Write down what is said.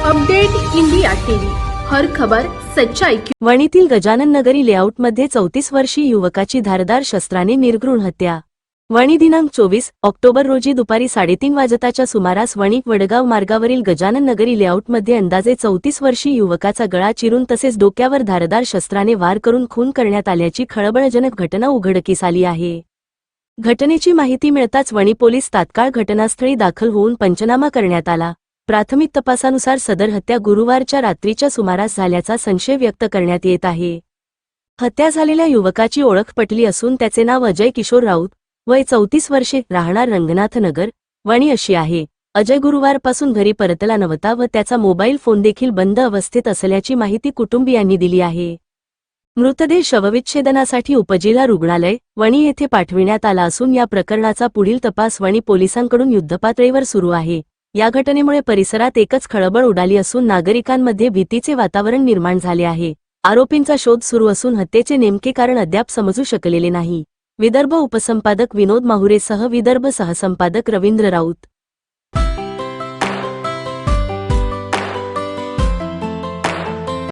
Update India TV. हर खबर सच्चाई की वणीतील गजानन नगरी लेआउटमध्ये चौतीस वर्षीय युवकाची धारदार शस्त्राने निर्घृण हत्या. वणी दिनांक चोवीस ऑक्टोबर रोजी दुपारी साडेतीन वाजताच्या सुमारास वणी वडगाव मार्गावरील गजानन नगरी लेआउटमध्ये अंदाजे चौतीस वर्षीय युवकाचा गळा चिरून तसेच डोक्यावर धारदार शस्त्राने वार करून खून करण्यात आल्याची खळबळजनक घटना उघडकीस आली आहे. घटनेची माहिती मिळताच वणी पोलीस तात्काळ घटनास्थळी दाखल होऊन पंचनामा करण्यात आला. प्राथमिक तपासानुसार सदर हत्या गुरुवारच्या रात्रीच्या सुमारास झाल्याचा संशय व्यक्त करण्यात येत आहे. हत्या झालेल्या युवकाची ओळख पटली असून त्याचे नाव अजय किशोर राऊत वय चौतीस वर्षे राहणार रंगनाथनगर वणी अशी आहे. अजय गुरुवारपासून घरी परतला नव्हता व त्याचा मोबाईल फोन देखील बंद अवस्थेत असल्याची माहिती कुटुंबियांनी दिली आहे. मृतदेह शवविच्छेदनासाठी उपजिल्हा रुग्णालय वणी येथे पाठविण्यात आला असून या प्रकरणाचा पुढील तपास वणी पोलिसांकडून युद्धपातळीवर सुरू आहे. या घटनेमुळे परिसरात एकच खळबळ उडाली असून नागरिकांमध्ये भीतीचे वातावरण निर्माण झाले आहे. आरोपींचा शोध सुरू असून हत्येचे नेमके कारण अद्याप समजू शकलेले नाही. विदर्भ उपसंपादक विनोद माहुरेसह विदर्भ सहसंपादक रवींद्र राऊत